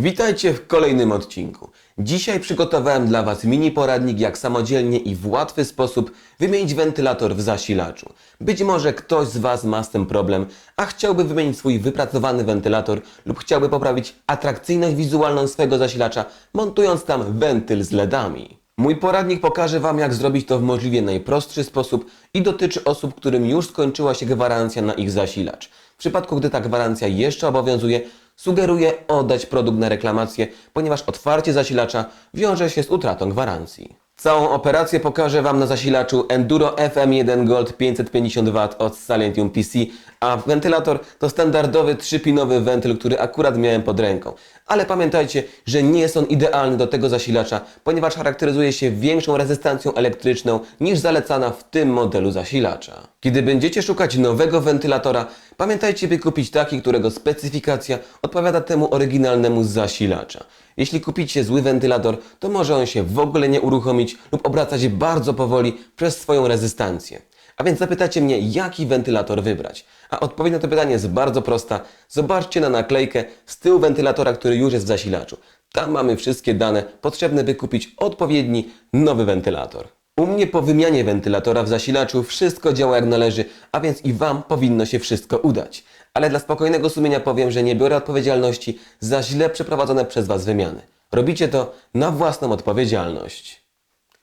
Witajcie w kolejnym odcinku. Dzisiaj przygotowałem dla Was mini poradnik, jak samodzielnie i w łatwy sposób wymienić wentylator w zasilaczu. Być może ktoś z Was ma z tym problem, a chciałby wymienić swój wypracowany wentylator lub chciałby poprawić atrakcyjność wizualną swojego zasilacza, montując tam wentyl z LEDami. Mój poradnik pokaże Wam, jak zrobić to w możliwie najprostszy sposób i dotyczy osób, którym już skończyła się gwarancja na ich zasilacz. W przypadku, gdy ta gwarancja jeszcze obowiązuje, sugeruję oddać produkt na reklamację, ponieważ otwarcie zasilacza wiąże się z utratą gwarancji. Całą operację pokażę Wam na zasilaczu Enduro FM1 Gold 550W od Silentium PC, a wentylator to standardowy trzypinowy wentyl, który akurat miałem pod ręką. Ale pamiętajcie, że nie jest on idealny do tego zasilacza, ponieważ charakteryzuje się większą rezystancją elektryczną niż zalecana w tym modelu zasilacza. Kiedy będziecie szukać nowego wentylatora, pamiętajcie by kupić taki, którego specyfikacja odpowiada temu oryginalnemu zasilacza. Jeśli kupicie zły wentylator, to może on się w ogóle nie uruchomić lub obracać bardzo powoli przez swoją rezystancję. A więc zapytacie mnie, jaki wentylator wybrać. A odpowiedź na to pytanie jest bardzo prosta. Zobaczcie na naklejkę z tyłu wentylatora, który już jest w zasilaczu. Tam mamy wszystkie dane potrzebne, by kupić odpowiedni nowy wentylator. U mnie po wymianie wentylatora w zasilaczu wszystko działa jak należy, a więc i Wam powinno się wszystko udać. Ale dla spokojnego sumienia powiem, że nie biorę odpowiedzialności za źle przeprowadzone przez Was wymiany. Robicie to na własną odpowiedzialność.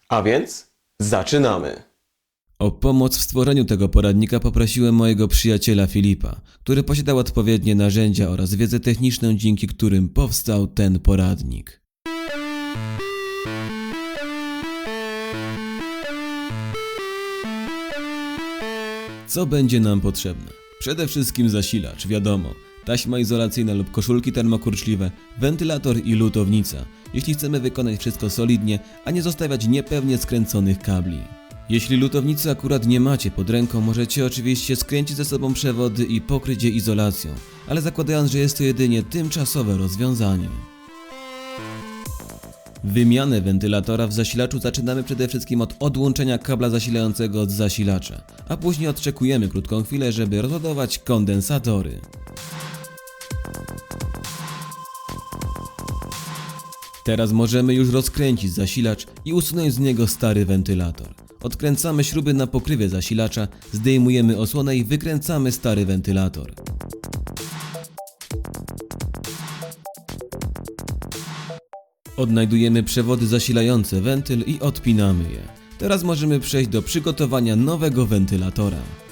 A więc zaczynamy! O pomoc w stworzeniu tego poradnika poprosiłem mojego przyjaciela Filipa, który posiadał odpowiednie narzędzia oraz wiedzę techniczną, dzięki którym powstał ten poradnik. Co będzie nam potrzebne? Przede wszystkim zasilacz, wiadomo, taśma izolacyjna lub koszulki termokurczliwe, wentylator i lutownica, jeśli chcemy wykonać wszystko solidnie, a nie zostawiać niepewnie skręconych kabli. Jeśli lutownicy akurat nie macie pod ręką, możecie oczywiście skręcić ze sobą przewody i pokryć je izolacją, ale zakładając, że jest to jedynie tymczasowe rozwiązanie. Wymianę wentylatora w zasilaczu zaczynamy przede wszystkim od odłączenia kabla zasilającego od zasilacza, a później odczekujemy krótką chwilę, żeby rozładować kondensatory. Teraz możemy już rozkręcić zasilacz i usunąć z niego stary wentylator. Odkręcamy śruby na pokrywie zasilacza, zdejmujemy osłonę i wykręcamy stary wentylator. Odnajdujemy przewody zasilające wentyl i odpinamy je. Teraz możemy przejść do przygotowania nowego wentylatora.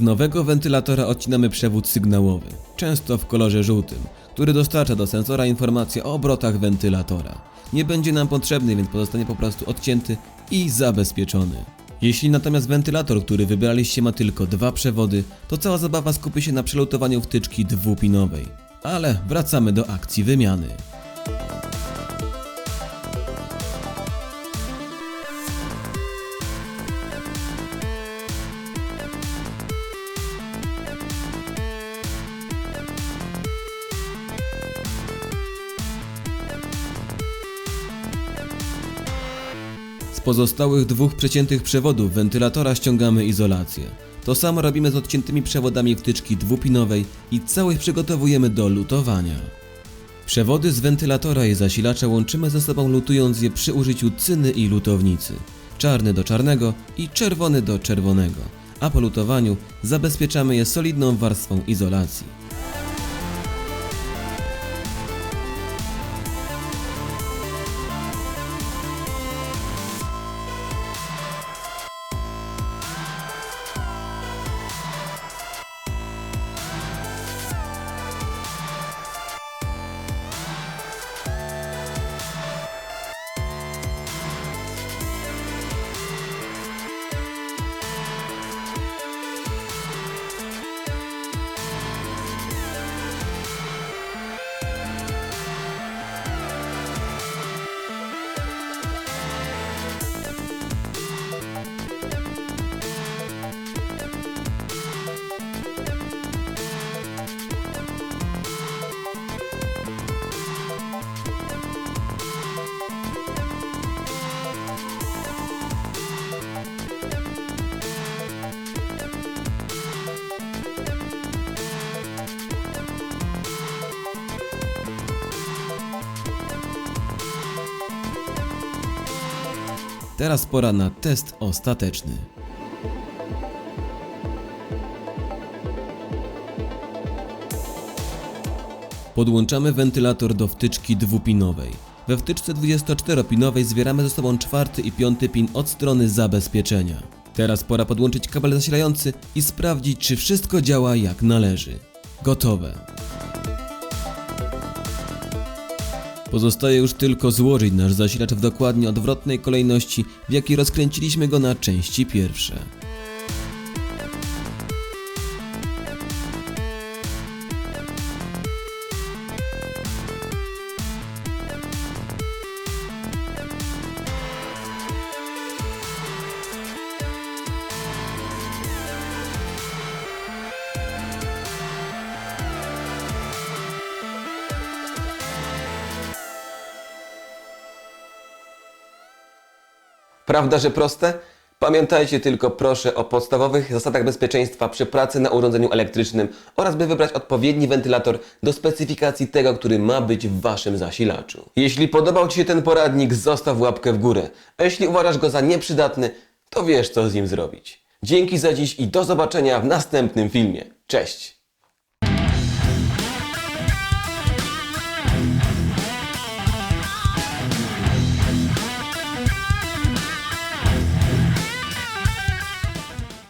Z nowego wentylatora odcinamy przewód sygnałowy, często w kolorze żółtym, który dostarcza do sensora informację o obrotach wentylatora. Nie będzie nam potrzebny, więc pozostanie po prostu odcięty i zabezpieczony. Jeśli natomiast wentylator, który wybraliście ma tylko dwa przewody, to cała zabawa skupi się na przelutowaniu wtyczki dwupinowej. Ale wracamy do akcji wymiany. Z pozostałych dwóch przeciętych przewodów wentylatora ściągamy izolację. To samo robimy z odciętymi przewodami wtyczki dwupinowej i całość przygotowujemy do lutowania. Przewody z wentylatora i zasilacza łączymy ze sobą lutując je przy użyciu cyny i lutownicy. Czarny do czarnego i czerwony do czerwonego, a po lutowaniu zabezpieczamy je solidną warstwą izolacji. Teraz pora na test ostateczny. Podłączamy wentylator do wtyczki dwupinowej. We wtyczce 24-pinowej zbieramy ze sobą czwarty i piąty pin od strony zabezpieczenia. Teraz pora podłączyć kabel zasilający i sprawdzić, czy wszystko działa jak należy. Gotowe. Pozostaje już tylko złożyć nasz zasilacz w dokładnie odwrotnej kolejności, w jakiej rozkręciliśmy go na części pierwsze. Prawda, że proste? Pamiętajcie tylko proszę o podstawowych zasadach bezpieczeństwa przy pracy na urządzeniu elektrycznym oraz by wybrać odpowiedni wentylator do specyfikacji tego, który ma być w Waszym zasilaczu. Jeśli podobał Ci się ten poradnik, zostaw łapkę w górę, a jeśli uważasz go za nieprzydatny, to wiesz co z nim zrobić. Dzięki za dziś i do zobaczenia w następnym filmie. Cześć!